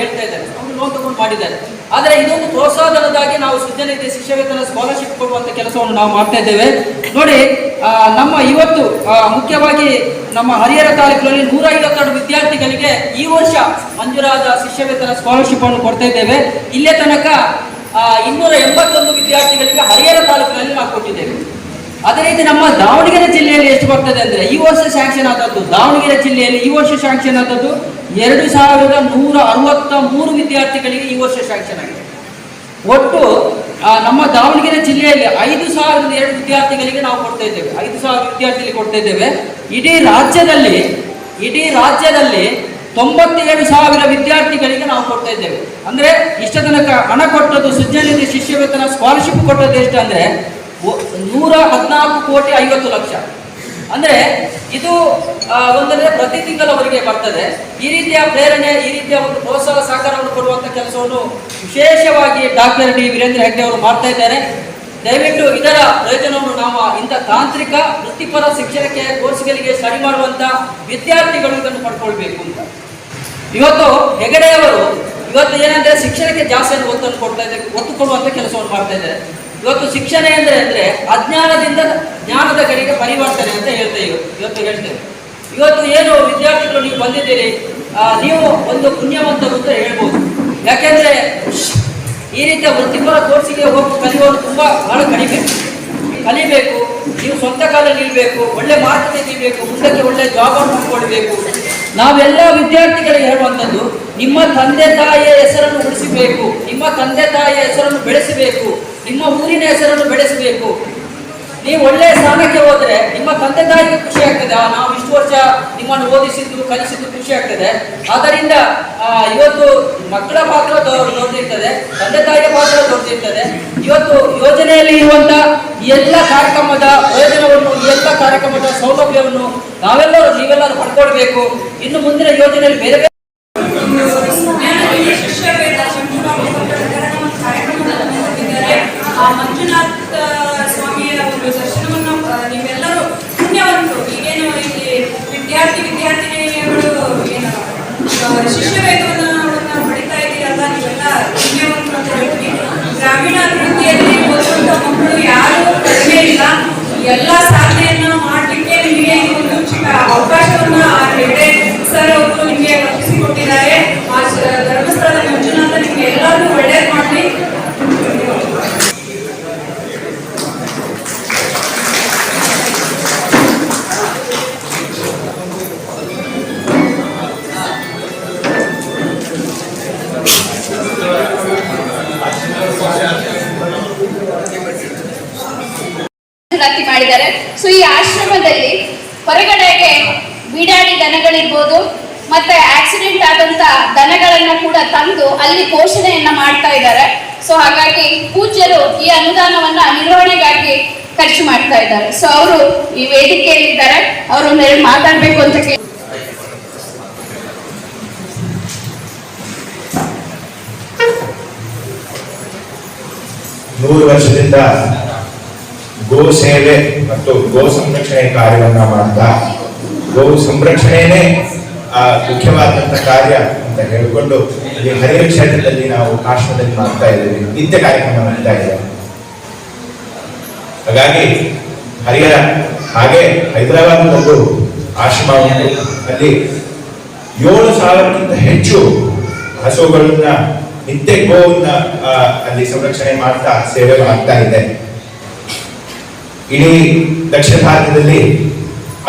ಹೇಳ್ತಾ ಇದ್ದಾರೆ. ಅವರು ಲೋನ್ ತಗೊಂಡು ಮಾಡಿದ್ದಾರೆ. ಆದರೆ ಇದೊಂದು ಪ್ರೋತ್ಸಾಹನದಾಗಿ ನಾವು ಸೃಜನತೆ ಶಿಷ್ಯವೇತನ ಸ್ಕಾಲರ್ಶಿಪ್ ಕೊಡುವಂತ ಕೆಲಸವನ್ನು ನಾವು ಮಾಡ್ತಾ ಇದ್ದೇವೆ. ನೋಡಿ ನಮ್ಮ ಇವತ್ತು ಮುಖ್ಯವಾಗಿ ನಮ್ಮ ಹರಿಹರ ತಾಲೂಕಿನಲ್ಲಿ ನೂರ ಐವತ್ತೆರಡು ವಿದ್ಯಾರ್ಥಿಗಳಿಗೆ ಈ ವರ್ಷ ಮಂಜೂರಾದ ಶಿಷ್ಯವೇತನ ಸ್ಕಾಲರ್ಶಿಪ್ ಅನ್ನು ಕೊಡ್ತಾ ಇದ್ದೇವೆ. ಇಲ್ಲೇ ತನಕ ಇನ್ನೂರ ಎಂಬತ್ತೊಂದು ವಿದ್ಯಾರ್ಥಿಗಳಿಗೆ ಹರಿಹರ ತಾಲೂಕಿನಲ್ಲಿ ನಾವು ಕೊಟ್ಟಿದ್ದೇವೆ. ಅದೇ ರೀತಿ ನಮ್ಮ ದಾವಣಗೆರೆ ಜಿಲ್ಲೆಯಲ್ಲಿ ಎಷ್ಟು ಬರ್ತದೆ ಅಂದ್ರೆ ಈ ವರ್ಷ ಸ್ಯಾಂಕ್ಷನ್ ಆದದ್ದು, ದಾವಣಗೆರೆ ಜಿಲ್ಲೆಯಲ್ಲಿ ಈ ವರ್ಷ ಸ್ಯಾಂಕ್ಷನ್ ಆದದ್ದು ಎರಡು ಸಾವಿರದ ನೂರ ಅರವತ್ತ ಮೂರು ವಿದ್ಯಾರ್ಥಿಗಳಿಗೆ ಈ ವರ್ಷ ಸ್ಯಾಂಕ್ಷನ್ ಆಗಿದೆ. ಒಟ್ಟು ನಮ್ಮ ದಾವಣಗೆರೆ ಜಿಲ್ಲೆಯಲ್ಲಿ ಐದು ಸಾವಿರದ ಎರಡು ವಿದ್ಯಾರ್ಥಿಗಳಿಗೆ ನಾವು ಕೊಡ್ತಾ ಇದ್ದೇವೆ. ಐದು ಸಾವಿರ ವಿದ್ಯಾರ್ಥಿಗಳಿಗೆ ಕೊಡ್ತಾ ಇದ್ದೇವೆ. ಇಡೀ ರಾಜ್ಯದಲ್ಲಿ ಇಡೀ ರಾಜ್ಯದಲ್ಲಿ ತೊಂಬತ್ತೇಳು ಸಾವಿರ ವಿದ್ಯಾರ್ಥಿಗಳಿಗೆ ನಾವು ಕೊಡ್ತಾ ಇದ್ದೇವೆ. ಅಂದ್ರೆ, ಇಷ್ಟ ತನಕ ಹಣ ಕೊಟ್ಟದ್ದು ಸೃಜನತೆ, ಶಿಷ್ಯವೇತನ ಸ್ಕಾಲರ್ಶಿಪ್ ಕೊಟ್ಟದ್ದು ಎಷ್ಟು ಅಂದ್ರೆ ನೂರ ಹದಿನಾಲ್ಕು ಕೋಟಿ ಐವತ್ತು ಲಕ್ಷ. ಅಂದ್ರೆ ಇದು ಒಂದನೇ ಪ್ರತಿ ತಿಂಗಳವರೆಗೆ ಬರ್ತದೆ. ಈ ರೀತಿಯ ಪ್ರೇರಣೆ, ಈ ರೀತಿಯ ಒಂದು ಪ್ರೋತ್ಸಾಹ, ಸಹಕಾರವನ್ನು ಕೊಡುವಂತ ಕೆಲಸವನ್ನು ವಿಶೇಷವಾಗಿ ಡಾಕ್ಟರ್ ಡಿ. ವೀರೇಂದ್ರ ಹೆಗ್ಡೆ ಅವರು ಮಾಡ್ತಾ ಇದ್ದಾರೆ. ದಯವಿಟ್ಟು ಇದರ ಪ್ರಯೋಜನವನ್ನು ನಾವು ಇಂಥ ತಾಂತ್ರಿಕ, ವೃತ್ತಿಪರ ಶಿಕ್ಷಣಕ್ಕೆ, ಕೋರ್ಸ್ಗಳಿಗೆ ಸ್ಟಡಿ ಮಾಡುವಂತ ವಿದ್ಯಾರ್ಥಿಗಳು ಇದನ್ನು ಪಡ್ಕೊಳ್ಬೇಕು ಅಂತ. ಇವತ್ತು ಹೆಗಡೆಯವರು, ಇವತ್ತು ಏನಂದ್ರೆ ಶಿಕ್ಷಣಕ್ಕೆ ಜಾಸ್ತಿ ಒತ್ತನ್ನು ಕೊಡ್ತಾ ಇದ್ದಾರೆ, ಒತ್ತು ಕೊಡುವಂತ ಕೆಲಸವನ್ನು ಮಾಡ್ತಾ ಇದ್ದಾರೆ. ಇವತ್ತು ಶಿಕ್ಷಣ ಅಂದ್ರೆ ಅಂದ್ರೆ ಅಜ್ಞಾನದಿಂದ ಜ್ಞಾನದ ಕಡೆಗೆ ಪರಿವರ್ತನೆ ಅಂತ ಹೇಳ್ತೇವೆ ಇವತ್ತು ಹೇಳ್ತೇವೆ ಇವತ್ತು ಏನು ವಿದ್ಯಾರ್ಥಿಗಳು ನೀವು ಬಂದಿದ್ದೀರಿ ನೀವು ಒಂದು ಪುಣ್ಯವಂತರು ಅಂತ ಹೇಳ್ಬೋದು. ಯಾಕೆಂದ್ರೆ ಈ ರೀತಿಯ ವೃತ್ತಿಪರ ಕೋರ್ಸಿಗೆ ಹೋಗಿ ಕಲಿಯೋದು ತುಂಬಾ ಬಹಳ ಕಡಿಮೆ. ಕಲಿಬೇಕು, ನೀವು ಸ್ವಂತ ಕಾಲ ನಿಲ್ಬೇಕು ಒಳ್ಳೆ ಮಾರ್ಕ್ ತೆಗಿಬೇಕು ಮುಂದಕ್ಕೆ ಒಳ್ಳೆ ಜಾಬ್ ಅನ್ನು ಮಾಡ್ಕೊಳ್ಬೇಕು ನಾವೆಲ್ಲ ವಿದ್ಯಾರ್ಥಿಗಳಿಗೆ ಹೇಳುವಂಥದ್ದು, ನಿಮ್ಮ ತಂದೆ ತಾಯಿಯ ಹೆಸರನ್ನು ಉಳಿಸಬೇಕು, ನಿಮ್ಮ ತಂದೆ ತಾಯಿಯ ಹೆಸರನ್ನು ಬೆಳೆಸಬೇಕು. ನಿಮ್ಮ ಊರಿನ ಹೆಸರನ್ನು ಬೆಳೆಸಬೇಕು. ನೀವು ಒಳ್ಳೆಯ ಸ್ಥಾನಕ್ಕೆ ಹೋದರೆ ನಿಮ್ಮ ತಂದೆ ತಾಯಿಗೆ ಖುಷಿ ಆಗ್ತದೆ. ನಾವು ಇಷ್ಟು ವರ್ಷ ನಿಮ್ಮನ್ನು ಓದಿಸಿದ್ದು, ಕಲಿಸಿದ್ದು ಖುಷಿ ಆಗ್ತದೆ. ಆದ್ದರಿಂದ ಇವತ್ತು ಮಕ್ಕಳ ಪಾತ್ರ ದೊಡ್ಡದಿರ್ತದೆ ತಂದೆ ತಾಯಿಯ ಪಾತ್ರ ದೊಡ್ಡದಿರ್ತದೆ ಇವತ್ತು ಯೋಜನೆಯಲ್ಲಿ ಇರುವಂತ ಎಲ್ಲ ಕಾರ್ಯಕ್ರಮದ ಪ್ರಯೋಜನವನ್ನು ಎಲ್ಲ ಕಾರ್ಯಕ್ರಮದ ಸೌಲಭ್ಯವನ್ನು ನಾವೆಲ್ಲರೂ, ನೀವೆಲ್ಲರೂ ಪಡ್ಕೊಳ್ಬೇಕು. ಇನ್ನು ಮುಂದಿನ ಯೋಜನೆಯಲ್ಲಿ ಬೇರೆ ಮಂಜುನಾಥ ಸ್ವಾಮಿಯ ಒಂದು ದರ್ಶನವನ್ನು ನೀವೆಲ್ಲರೂ ಪುಣ್ಯವಂತರು. ಈಗೇನು ಇಲ್ಲಿ ವಿದ್ಯಾರ್ಥಿ ವಿದ್ಯಾರ್ಥಿನಿಯರು ಏನು ಆ, ಮತ್ತೆ ಆಕ್ಸಿಡೆಂಟ್ ಆದಂತ ದನಗಳನ್ನ ಕೂಡ ತಂದು ಅಲ್ಲಿ ಪೋಷಣೆಯನ್ನ ಮಾಡ್ತಾ ಇದ್ದಾರೆ. ಸೊ ಹಾಗಾಗಿ ಪೂಜ್ಯರು ಈ ಅನುದಾನವನ್ನ ನಿರ್ವಹಣೆಗಾಗಿ ಖರ್ಚು ಮಾಡ್ತಾ ಇದ್ದಾರೆ. ಸೊ ಅವರು ಈ ವೇದಿಕೆಯಲ್ಲಿ ಇದ್ದಾರೆ ಅವರು ಒಂದೆರಡು ಮಾತಾಡ್ಬೇಕು ಅಂತ ಕೇಳಿ. ನೂರು ವರ್ಷದಿಂದ ಗೋ ಸೇವೆ ಮತ್ತು ಗೋ ಸಂರಕ್ಷಣೆ ಕಾರ್ಯವನ್ನು ಮಾಡ್ತಾ, ಗೋ ಸಂರಕ್ಷಣೆನೇ ಆ ಮುಖ್ಯವಾದಂತ ಕಾರ್ಯ ಅಂತ ಹೇಳಿಕೊಂಡು ಇಲ್ಲಿ ಹರಿಯ ಕ್ಷೇತ್ರದಲ್ಲಿ ನಾವು ಆಶ್ರಮದಲ್ಲಿ ಮಾಡ್ತಾ ಇದ್ದೇವೆ. ನಿತ್ಯ ಕಾರ್ಯಕ್ರಮ ಮಾಡ್ತಾ ಇದೆ ಹಾಗಾಗಿ ಹರಿಯರ ಹಾಗೆ ಹೈದರಾಬಾದ್ನಲ್ಲೂ ಆಶ್ರಮ ಉಂಟು. ಅಲ್ಲಿ ಏಳು ಸಾವಿರಕ್ಕಿಂತ ಹೆಚ್ಚು ಹಸುಗಳನ್ನ ನಿತ್ಯ ಗೋವನ್ನ ಅಲ್ಲಿ ಸಂರಕ್ಷಣೆ ಮಾಡ್ತಾ ಸೇವೆ ಮಾಡ್ತಾ ಇದೆ. ಇಡೀ ದಕ್ಷಿಣ ಭಾರತದಲ್ಲಿ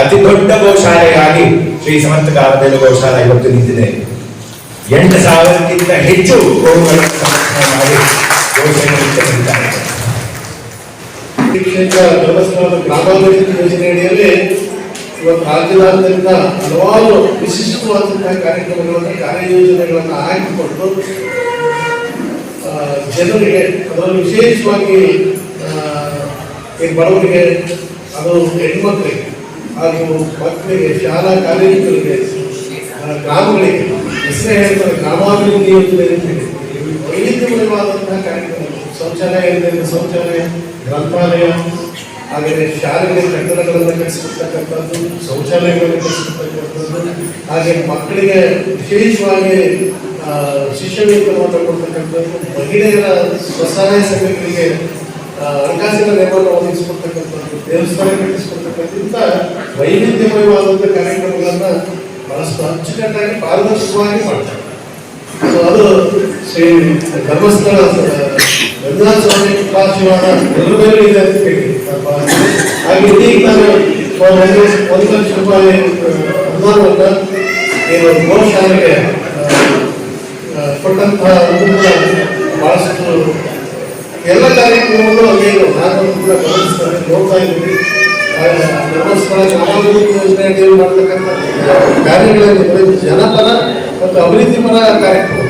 ಅತಿ ದೊಡ್ಡ ಗೋಶಾಲೆಯಾಗಿ ಶ್ರೀ ಸಮರ್ಥ ಕಾಲದಲ್ಲಿ ಗೋಶಾಲ ಇವತ್ತು ನಿಂತಿದೆ. ಎಂಟು ಸಾವಿರಕ್ಕಿಂತ ಹೆಚ್ಚು ಗೋವುಗಳನ್ನು ಸಂರಕ್ಷಣೆ ಮಾಡಿ ಗೋಶಾಲೆ ನಿಂತಿದ್ದಾರೆ. ಈ ಕ್ಷೇತ್ರ ಧರ್ಮಸ್ಥಳದ ಗ್ರಾಮಾಭಿವೃದ್ಧಿ ಯೋಜನೆ ಅಡಿಯಲ್ಲಿ ಇವತ್ತು ರಾಜ್ಯದಾದ್ಯಂತ ಹಲವಾರು ವಿಶಿಷ್ಟವಾದಂತಹ ಕಾರ್ಯಕ್ರಮಗಳನ್ನು, ಕಾರ್ಯಯೋಜನೆಗಳನ್ನು ಹಾಕಿಕೊಂಡು ಜನರಿಗೆ ಅದರಲ್ಲಿ ವಿಶೇಷವಾಗಿ ಬಡವರಿಗೆ, ಅದು ಹೆಣ್ಮಕ್ಳಿಗೆ ಹಾಗೂ ಮಕ್ಕಳಿಗೆ ಶಾಲಾ ಕಾಲೇಜುಗಳಿಗೆ ಗ್ರಾಮಗಳಿಗೆ ಹೆಸರೇ ಹೇಳ್ತಾರೆ ಗ್ರಾಮಾಭಿವೃದ್ಧಿ ಯೋಜನೆ. ವೈವಿಧ್ಯಮಯವಾದಂತಹ ಕಾರ್ಯಕ್ರಮ ಶೌಚಾಲಯ ಶೌಚಾಲಯ ಗ್ರಂಥಾಲಯ ಹಾಗೆಯೇ ಶಾಲೆಗೆ ಕಟ್ಟಡಗಳನ್ನು ಕಟ್ಟಿಸಿರ್ತಕ್ಕಂಥದ್ದು ಶೌಚಾಲಯಗಳನ್ನು ಕಟ್ಟಿಸಿರ್ತಕ್ಕಂಥದ್ದು ಹಾಗೆ ಮಕ್ಕಳಿಗೆ ವಿಶೇಷವಾಗಿ ಆ, ಮಾಡಿಕೊಡ್ತಕ್ಕಂಥದ್ದು ವೇತನವನ್ನು ಕೊಡ್ತಕ್ಕಂಥದ್ದು ಮಹಿಳೆಯರ ಸ್ವಸಹಾಯ ಸಂಘಗಳಿಗೆ ಹಣಕಾಸಿನ ನೆರವನ್ನು ಒದಗಿಸ್ಕೊಡ್ತಕ್ಕಂಥದ್ದು ದೇವಸ್ಥಾನ ಕಟ್ಟಿಸ್ಕೊಡ್ತಕ್ಕಂಥ ವೈವಿಧ್ಯಮಯವಾದಂಥ ಕಾರ್ಯಕ್ರಮಗಳನ್ನ ಬಹಳಷ್ಟು ಅಚ್ಚುಕಟ್ಟಾಗಿ ಪಾರದರ್ಶಕವಾಗಿ ಮಾಡ್ತಾರೆ ಸೊ ಅದು ಶ್ರೀ ಧರ್ಮಸ್ಥಳ ರಂಗನಾಥ ಸ್ವಾಮಿ ಕೃಪಾಶೀರ್ವಾದ ಎಲ್ಲರೂ ಇದೆ ಅಂತ ಹೇಳಿ. ಹಾಗೆ ಇದೀಗ ನಾನು ಒಂದು ಲಕ್ಷ ರೂಪಾಯಿ ಅನುಮಾನವನ್ನು ಏನು ಗೋಶಾಲೆಗೆ ಕೊಟ್ಟಂತಹ ಬಹಳಷ್ಟು ಎಲ್ಲ ಕಾರ್ಯಕ್ರಮಗಳು ಏನು ನಾನು ಗಮನಿಸ್ತಾರೆ ನೋಡ್ತಾ ಇದ್ದೀನಿ. ಆ, ಧರ್ಮಸ್ಥಳ ಗ್ರಾಮಾಭಿವೃದ್ಧಿ ಯೋಜನೆ ಅಡಿಯಲ್ಲಿ ಮಾಡ್ತಕ್ಕಂಥ ಕಾರ್ಯಗಳಲ್ಲಿ ಜನಪರ ಮತ್ತು ಅಭಿವೃದ್ಧಿ ಪರ ಕಾರ್ಯಕ್ರಮ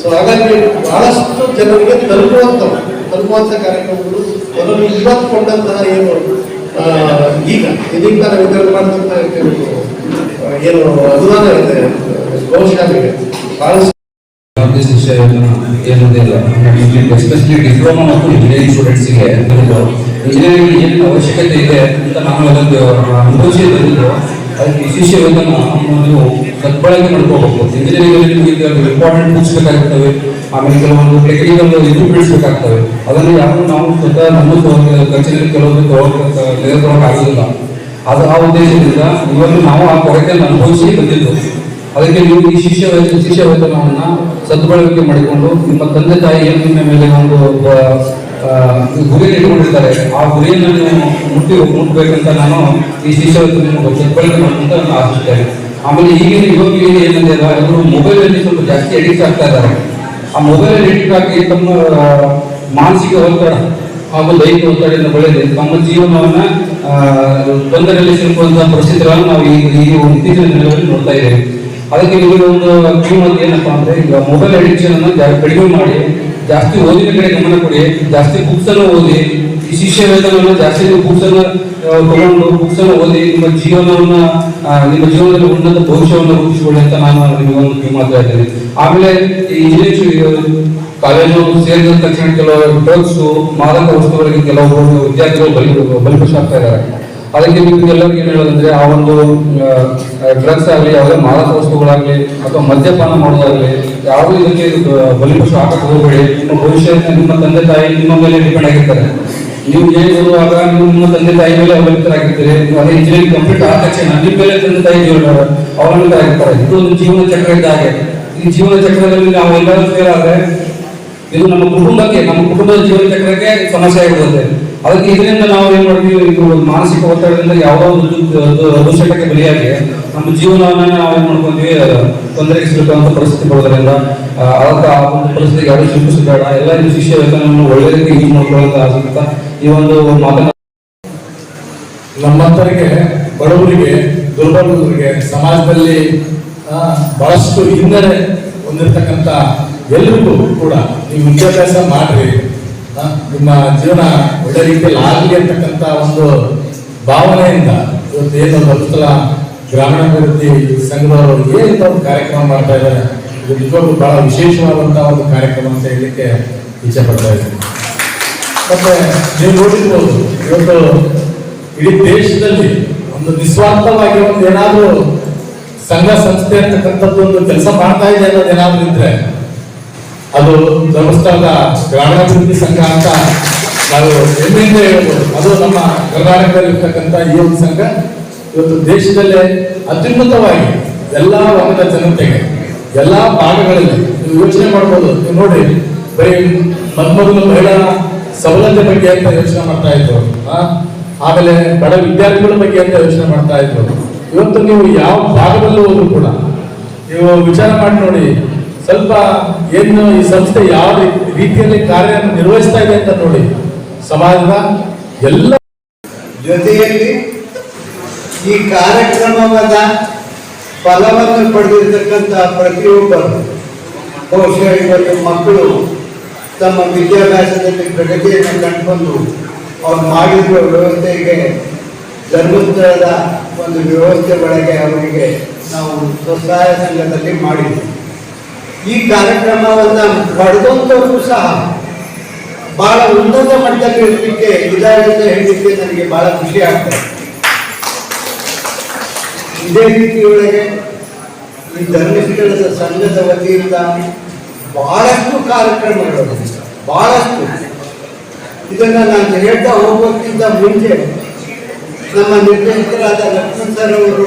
ಸೊ ಹಾಗಾಗಿ ಬಹಳಷ್ಟು ಜನರಿಗೆ ತಲುಪುವಂತ ತಲುಪುವಂಥ ಕಾರ್ಯಕ್ರಮಗಳು ಅದನ್ನು ಇವತ್ತು ಕೊಂಡಂತಹ ಏನು ಈಗ ಇದೀಗ ನಾನು ವಿತರಣೆ ಕೆಲವು, ಏನು ಅನುದಾನ ಇದೆ ಬಹುಶಃ ಬಹಳಷ್ಟು ಯಾವುದೇ ವಿಷಯ ಏನಿದೆ ಎಸ್ಪೆಷಲಿ ಡಿಪ್ಲೊಮಾ ಮತ್ತು ಇಂಜಿನಿಯರಿಂಗ್ ಸ್ಟೂಡೆಂಟ್ಸ್ಗೆ ಇಂಜಿನಿಯರಿಂಗ್ ಏನೇನು ಅವಶ್ಯಕತೆ ಇದೆ ಅಂತ ನಾವು ಅದೊಂದು ಅನುಭವಿಸಿ ಬಂದಿದ್ದು ಅದಕ್ಕೆ ಶಿಷ್ಯ ಒಂದು ಸದ್ಬಳಕೆ ಮಾಡ್ಕೋಬೇಕು ಇಂಜಿನಿಯರಿಂಗ್ ಅಲ್ಲಿ ನಿಮಗೆ ಇಂಪಾರ್ಟೆಂಟ್ ಬುಕ್ಸ್ ಆಮೇಲೆ ಕೆಲವೊಂದು ಟೆಕ್ನಿಕಲ್ ಇಕ್ವಿಪ್ಮೆಂಟ್ಸ್ ಬೇಕಾಗ್ತವೆ. ಅದನ್ನು ಯಾರು ನಾವು ಸ್ವತಃ ನಮ್ಮ ಕಚೇರಿ ಕೆಲವೊಂದು ತಗೊಳ್ಳೋಕೆ ಆಗೋದಿಲ್ಲ ಅದು ಆ ಉದ್ದೇಶದಿಂದ ಇವಾಗ ನಾವು ಆ ಕೊರತೆಯನ್ನು ಅನುಭವಿಸಿ ಬಂದಿದ್ದು. ಅದಕ್ಕೆ ನೀವು ಈ ಶಿಷ್ಯ ಶಿಷ್ಯ ವೇತನವನ್ನ ಸದ್ಬಳಕೆ ಮಾಡಿಕೊಂಡು ನಿಮ್ಮ ತಂದೆ ತಾಯಿ ಏನು ನಿಮ್ಮ ಮೇಲೆ ಒಂದು ಗುರಿ ಗುರಿಯನ್ನು ಇಟ್ಕೊಂಡಿರ್ತಾರೆ ಆ ಗುರಿಯನ್ನು ನೀವು ಮುಟ್ಟಿ ಮುಟ್ಟಬೇಕಂತ ನಾನು ಈ ಶಿಷ್ಯ ವೇತನ ಸದ್ಬಳಕೆ ಮಾಡುವಂತ ನಾನು ಆಶಿಸ್ತೇನೆ. ಆಮೇಲೆ ಈಗಿನ ಯುವಕರಿಗೆ ಏನಂದ್ರೆ, ಎಲ್ಲರೂ ಮೊಬೈಲಲ್ಲಿ ಸ್ವಲ್ಪ ಜಾಸ್ತಿ ಅಡಿಕ್ಟ್ ಆಗ್ತಾ ಇದ್ದಾರೆ. ಆ ಮೊಬೈಲ್ ಅಡಿಕ್ಟ್ ಆಗಿ ತಮ್ಮ ಮಾನಸಿಕ ಒತ್ತಡ ಹಾಗೂ ದೈಹಿಕ ಒತ್ತಡದಿಂದ ಬೆಳೆದು ತಮ್ಮ ಜೀವನವನ್ನ ತೊಂದರೆಯಲ್ಲಿ ಸಿಲುಕುವಂತಹ ಪರಿಸ್ಥಿತಿಗಳನ್ನು ನಾವು ಈ ಇತ್ತೀಚಿನ ದಿನಗಳಲ್ಲಿ ನೋಡ್ತಾ ಇದ್ದೇವೆ. ಅದಕ್ಕೆ ನಿಮಗೆ ಒಂದು ಕಿಮ್ಮತ್ ಏನಪ್ಪ ಅಂದ್ರೆ ಈಗ ಮೊಬೈಲ್ ಅಡಿಕ್ಷನ್ ಅನ್ನು ಕಡಿಮೆ ಮಾಡಿ, ಜಾಸ್ತಿ ಓದಿನ ಕಡೆ ಗಮನ ಕೊಡಿ, ಜಾಸ್ತಿ ಬುಕ್ಸ್ ಅನ್ನು ಓದಿ, ಈ ಶಿಷ್ಯ ವೇತನವನ್ನು ಜಾಸ್ತಿ ನೀವು ಬುಕ್ಸ್ ಅನ್ನು ತಗೊಂಡು ಬುಕ್ಸ್ ಅನ್ನು ಓದಿ, ನಿಮ್ಮ ಜೀವನವನ್ನ ನಿಮ್ಮ ಜೀವನದಲ್ಲಿ ಉನ್ನತ ಭವಿಷ್ಯವನ್ನು ರೂಪಿಸಿಕೊಳ್ಳಿ ಅಂತ ನಾನು ನಿಮಗೆ ಒಂದು ಕಿಮ್ಮತ್ ಇದ್ದೇನೆ. ಆಮೇಲೆ ಈ ಕಾಲೇಜು ಸೇರಿದ ತಕ್ಷಣ ಕೆಲವು ಡ್ರಗ್ಸ್ ಮಾದಕ ವಸ್ತುಗಳಿಗೆ ಕೆಲವು ವಿದ್ಯಾರ್ಥಿಗಳು ಬಲಿ ಬಲಿಪಶಾಗ್ತಾ ಇದ್ದಾರೆ. ಅದಕ್ಕೆ ನೀವು ಎಲ್ಲರಿಗೂ ಏನು ಹೇಳೋದಂದ್ರೆ, ಆ ಒಂದು ಡ್ರಗ್ಸ್ ಆಗಲಿ, ಯಾವುದೇ ಮಾದಕ ವಸ್ತುಗಳಾಗಲಿ ಅಥವಾ ಮದ್ಯಪಾನ ಮಾಡೋದಾಗಲಿ, ಯಾವುದೇ ಇದಕ್ಕೆ ಬಲಿ ಬಲಿಪಶು ಹಾಕಕ್ಕೆ ಹೋಗಬೇಡಿ. ನಿಮ್ಮ ಭವಿಷ್ಯ ನಿಮ್ಮ ತಂದೆ ತಾಯಿ ನಿಮ್ಮ ಮೇಲೆ ಡಿಪೆಂಡ್ ಆಗಿರ್ತಾರೆ. ನೀವು ಏನು ಹೋಗುವಾಗ ನೀವು ನಿಮ್ಮ ತಂದೆ ತಾಯಿ ಮೇಲೆ ಅವಲಂಬಿತರಾಗಿರ್ತೀರಿ. ಅದೇ ಇಂಜಿನಿಯರಿಂಗ್ ಕಂಪ್ಲೀಟ್ ಆದ ತಕ್ಷಣ ನಿಮ್ಮ ಮೇಲೆ ತಂದೆ ತಾಯಿ ಅವಲಂಬಿತರಾಗಿರ್ತಾರೆ. ಇದು ಒಂದು ಜೀವನ ಚಕ್ರ ಇದ್ದ ಹಾಗೆ. ಈ ಜೀವನ ಚಕ್ರದಲ್ಲಿ ನಾವು ಎಲ್ಲರೂ ಆದರೆ, ಇದು ನಮ್ಮ ಕುಟುಂಬಕ್ಕೆ, ನಮ್ಮ ಕುಟುಂಬದ ಜೀವನ ಚಕ್ರಕ್ಕೆ ಸಮಸ್ಯೆ ಆಗಿರುತ್ತೆ ಅದಕ್ಕೆ ಇದರಿಂದ ನಾವು ಏನ್ ಮಾಡ್ತೀವಿ ಮಾನಸಿಕ ಒತ್ತಡದಿಂದ ಯಾವುದೋ ಒಂದು ದುಶ್ಚಟಕ್ಕೆ ಬಲಿಯಾಗಿ ನಮ್ಮ ಜೀವನವನ್ನ ನಾವು ಏನ್ ಮಾಡ್ಕೊಂತೀವಿ ತೊಂದರೆಗೆ ಪರಿಸ್ಥಿತಿ ಬರೋದ್ರಿಂದ ಅದಕ್ಕೆ ಆ ಒಂದು ಪರಿಸ್ಥಿತಿಗೆ ಯಾರು ಶಿಕ್ಷಿಸಬೇಡ ಎಲ್ಲ ನಿಮ್ಮ ವೇತನವನ್ನು ಒಳ್ಳೆ ರೀತಿ ಯೂಸ್ ಮಾಡ್ಕೊಳ್ಳೋದು ಆಗುತ್ತ ಈ ಒಂದು ಮಾತನ್ನ ನಮ್ಮಂತರಿಗೆ ಬಡವರಿಗೆ, ದುರ್ಬಲರಿಗೆ, ಸಮಾಜದಲ್ಲಿ ಬಹಳಷ್ಟು ಹಿನ್ನಡೆ ಹೊಂದಿರತಕ್ಕಂಥ ಎಲ್ರಿಗೂ ಕೂಡ ನೀವು ವಿದ್ಯಾಭ್ಯಾಸ ಮಾಡ್ರಿ. ನಿಮ್ಮ ಜೀವನ ಒಳ್ಳೆ ರೀತಿಯಲ್ಲಿ ಆಗಲಿ ಅಂತಕ್ಕಂಥ ಒಂದು ಭಾವನೆಯಿಂದ ಇವತ್ತು ಏನು ಗ್ರಾಮೀಣ ಗ್ರಾಮೀಣಾಭಿವೃದ್ಧಿ ಸಂಘದವರು ಏನು ಒಂದು ಕಾರ್ಯಕ್ರಮ ಮಾಡ್ತಾ ಇದ್ದಾರೆ, ಇದು ನಿಜವಾಗ್ಲೂ ಬಹಳ ವಿಶೇಷವಾದಂತಹ ಒಂದು ಕಾರ್ಯಕ್ರಮ ಅಂತ ಹೇಳಲಿಕ್ಕೆ ಇಚ್ಛೆ ಪಡ್ತಾ ಇದ್ದೀನಿ. ಮತ್ತೆ ನೀವು ನೋಡಿರ್ಬೋದು, ಇವತ್ತು ಇಡೀ ದೇಶದಲ್ಲಿ ಒಂದು ನಿಸ್ವಾರ್ಥವಾಗಿ ಒಂದು ಏನಾದ್ರೂ ಸಂಘ, ಸಂಸ್ಥೆ ಅಂತಕ್ಕಂಥದ್ದು ಒಂದು ಕೆಲಸ ಮಾಡ್ತಾ ಇದೆ ಅನ್ನೋದು ಏನಾದ್ರೂ ಇದ್ರೆ ಅದು ಧರ್ಮಸ್ಥಳದ ಗ್ರಾಮೀಣಾಭಿವೃದ್ಧಿ ಸಂಘ ಅಂತ ನಾವು ಹೆಮ್ಮೆಯಿಂದ ಹೇಳ್ಬೋದು. ಅದು ನಮ್ಮ ಕರ್ನಾಟಕದಲ್ಲಿರ್ತಕ್ಕಂಥ ಈ ಒಂದು ಸಂಘ ಇವತ್ತು ದೇಶದಲ್ಲೇ ಅತ್ಯುನ್ನತವಾಗಿ ಎಲ್ಲ ವರ್ಗದ ಜನತೆಗೆ ಎಲ್ಲ ಭಾಗಗಳಲ್ಲಿ ನೀವು ಯೋಚನೆ ಮಾಡ್ಬೋದು. ನೀವು ನೋಡಿ, ಬರೀ ಮನ್ಮಗನ ಮಹಿಳಾ ಸಬಲತೆ ಬಗ್ಗೆ ಅಂತ ಯೋಚನೆ ಮಾಡ್ತಾ ಇದ್ರು. ಆಮೇಲೆ ಬಡ ವಿದ್ಯಾರ್ಥಿಗಳ ಬಗ್ಗೆ ಅಂತ ಯೋಚನೆ ಮಾಡ್ತಾ ಇದ್ರು. ಇವತ್ತು ನೀವು ಯಾವ ಭಾಗದಲ್ಲೂ ಹೋದ್ರು ಕೂಡ ನೀವು ವಿಚಾರ ಮಾಡಿ ನೋಡಿ ಸ್ವಲ್ಪ ಏನು ಈ ಸಂಸ್ಥೆ ಯಾವ ರೀತಿಯಲ್ಲಿ ಕಾರ್ಯ ನಿರ್ವಹಿಸ್ತಾ ಇದೆ ಅಂತ ನೋಡಿ. ಸಮಾಜದ ಎಲ್ಲ ಜೊತೆಯಲ್ಲಿ ಈ ಕಾರ್ಯಕ್ರಮದ ಫಲವನ್ನು ಪಡೆದಿರ್ತಕ್ಕಂಥ ಪ್ರತಿಯೊಬ್ಬರು, ಬಹುಶಃ ಇವತ್ತು ಮಕ್ಕಳು ತಮ್ಮ ವಿದ್ಯಾಭ್ಯಾಸದಲ್ಲಿ ಪ್ರಗತಿಯನ್ನು ಕಂಡುಕೊಂಡು ಅವ್ರು ಮಾಡಿರುವ ವ್ಯವಸ್ಥೆಗೆ, ಧರ್ಮಸ್ಥಳದ ಒಂದು ವ್ಯವಸ್ಥೆ ಒಳಗೆ ಅವರಿಗೆ ನಾವು ಸ್ವಸಹಾಯ ಸಂಘದಲ್ಲಿ ಮಾಡಿದ್ವಿ. ಈ ಕಾರ್ಯಕ್ರಮವನ್ನು ಪಡೆದಂಥವರು ಸಹ ಬಹಳ ಉನ್ನತ ಮಟ್ಟದಲ್ಲಿ ಇರಲಿಕ್ಕೆ ಅಂತ ಹೇಳಲಿಕ್ಕೆ ನನಗೆ ಬಹಳ ಖುಷಿ ಆಗ್ತದೆ ಇದೇ ರೀತಿಯೊಳಗೆ ಈ ಧರ್ಮಸ್ಥಳದ ಸಂಘದ ವತಿಯಿಂದ ಬಹಳಷ್ಟು ಕಾರ್ಯಕ್ರಮಗಳು, ಬಹಳಷ್ಟು. ಇದನ್ನ ನಾನು ಹೇಳ್ತಾ ಹೋಗೋಕ್ಕಿಂತ ಮುಂಚೆ ನಮ್ಮ ನಿರ್ದೇಶಕರಾದ ಲಕ್ಷ್ಮಣ್ ಸರ್ ಅವರು